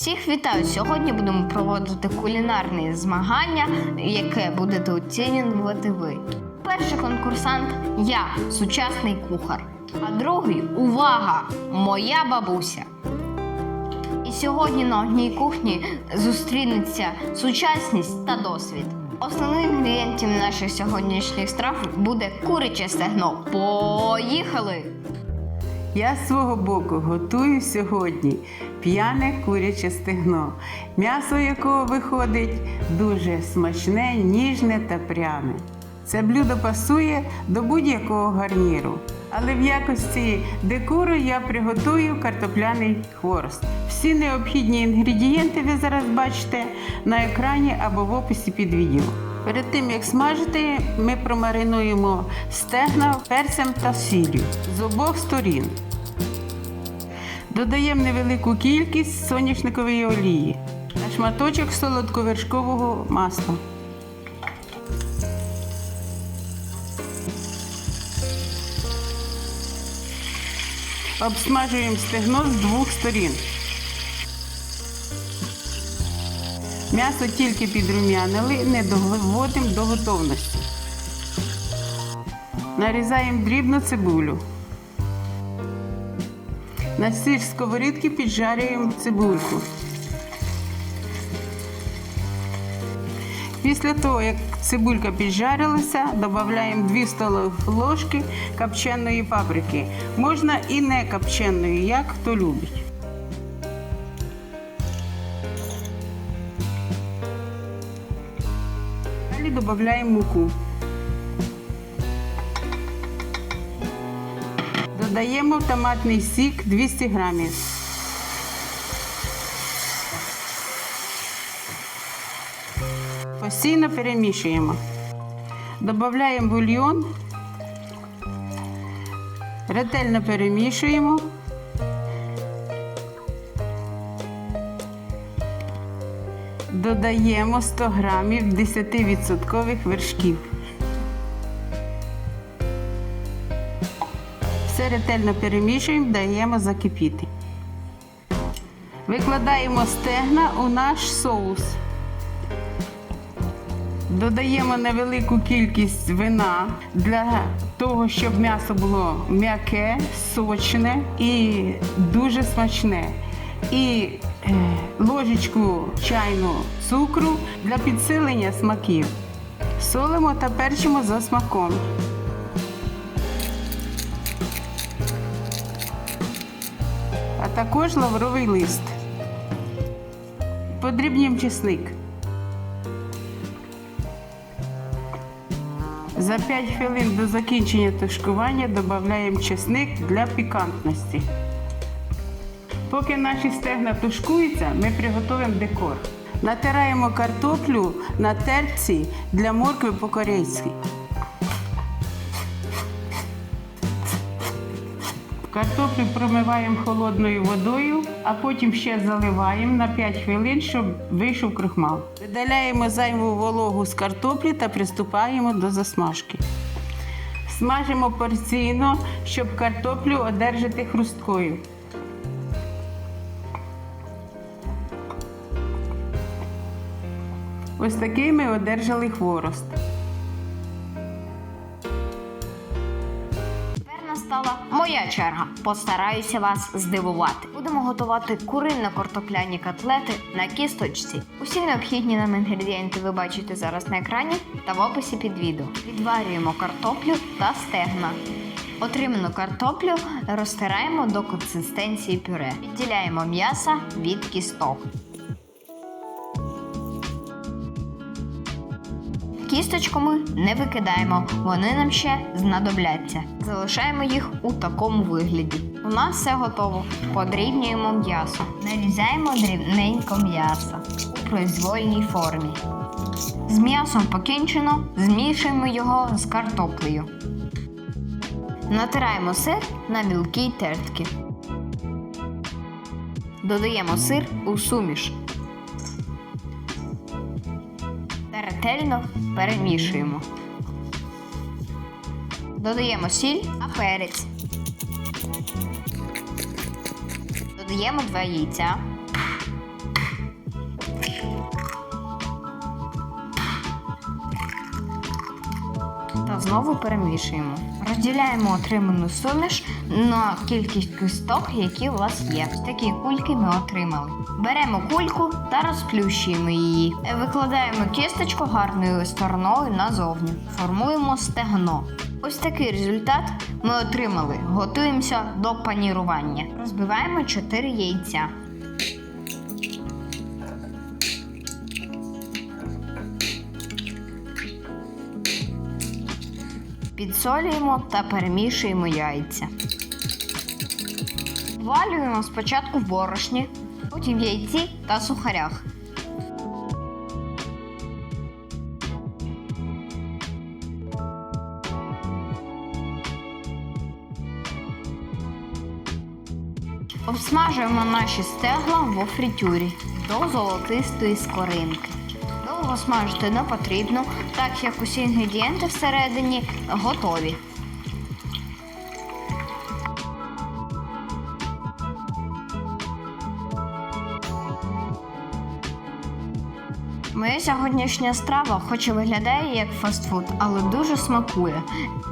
Всіх вітаю! Сьогодні будемо проводити кулінарні змагання, яке будете оцінювати ви. Перший конкурсант я, сучасний кухар. А другий увага! Моя бабуся. І сьогодні на одній кухні зустрінеться сучасність та досвід. Основним інгредієнтом наших сьогоднішніх страв буде куряче стегно. Поїхали! Я з свого боку готую сьогодні п'яне куряче стегно, м'ясо якого виходить дуже смачне, ніжне та пряне. Це блюдо пасує до будь-якого гарніру. Але в якості декору я приготую картопляний хворост. Всі необхідні інгредієнти ви зараз бачите на екрані або в описі під відео. Перед тим як смажити, ми промаринуємо стегна перцем та сіллю з обох сторін. Додаємо невелику кількість соняшникової олії та шматочок солодковершкового масла. Обсмажуємо стегно з двох сторін. М'ясо тільки підрум'янили, не доводимо до готовності. Нарізаємо дрібну цибулю. На цій сковорідці піджарюємо цибульку. Після того, як цибулька піджарилася, додаємо 2 столові ложки копченої паприки. Можна і не копченої, як хто любить. Далі додаємо муку. Додаємо томатний сік 200 грамів. Постійно перемішуємо. Додаємо бульйон. Ретельно перемішуємо. Додаємо 100 грамів 10% вершків. Все ретельно перемішуємо, даємо закипіти. Викладаємо стегна у наш соус. Додаємо невелику кількість вина для того, щоб м'ясо було м'яке, сочне і дуже смачне. І е, ложечку чайну цукру для підсилення смаків. Солимо та перчимо за смаком. Також лавровий лист. Подрібнім чесник. За 5 хвилин до закінчення тушкування додаємо чесник для пікантності. Поки наші стегна тушкуються, ми приготуємо декор. Натираємо картоплю на терці для моркви по-корейськи. Картоплю промиваємо холодною водою, а потім ще заливаємо на 5 хвилин, щоб вийшов крохмал. Видаляємо зайву вологу з картоплі та приступаємо до засмажки. Смажимо порційно, щоб картоплю одержати хрусткою. Ось такий ми одержали хворост. Моя черга. Постараюся вас здивувати. Будемо готувати куринно-картопляні котлети на кісточці. Усі необхідні нам інгредієнти ви бачите зараз на екрані та в описі під відео. Відварюємо картоплю та стегна. Отриману картоплю розтираємо до консистенції пюре. Відділяємо м'ясо від кісток. Кісточку ми не викидаємо, вони нам ще знадобляться. Залишаємо їх у такому вигляді. У нас все готово. Подрібнюємо м'ясо. Нарізаємо дрібненько м'ясо у произвольній формі. З м'ясом покінчено, змішуємо його з картоплею. Натираємо сир на мілкій тертки. Додаємо сир у суміш. ретельно перемішуємо. Додаємо сіль та перець. Додаємо два яйця. Та знову перемішуємо. Розділяємо отриману суміш на кількість кісток, які у вас є. Такі кульки ми отримали. Беремо кульку та розплющуємо її. Викладаємо кісточку гарною стороною назовні. Формуємо стегно. Ось такий результат ми отримали. Готуємося до панірування. Розбиваємо 4 яйця. Підсолюємо та перемішуємо яйця. Валюємо спочатку в борошні, потім в яйці та сухарях. Обсмажуємо наші стегла во фритюрі до золотистої скоринки. Довго смажити не потрібно, так як усі інгредієнти всередині готові. Моя сьогоднішня страва, хоч і виглядає як фастфуд, але дуже смакує.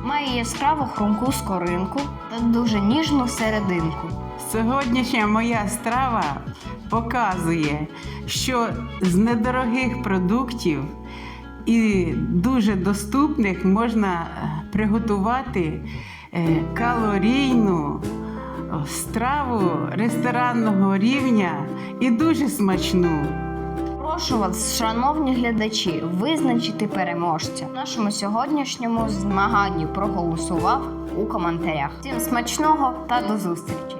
Має яскраву хрумку скоринку та дуже ніжну серединку. Сьогоднішня моя страва показує, що з недорогих продуктів і дуже доступних можна е, приготувати е, калорійну страву ресторанного рівня і дуже смачну. Прошу вас, шановні глядачі, визначити переможця. В нашому сьогоднішньому змаганні проголосував у коментарях. Всім смачного та до зустрічі!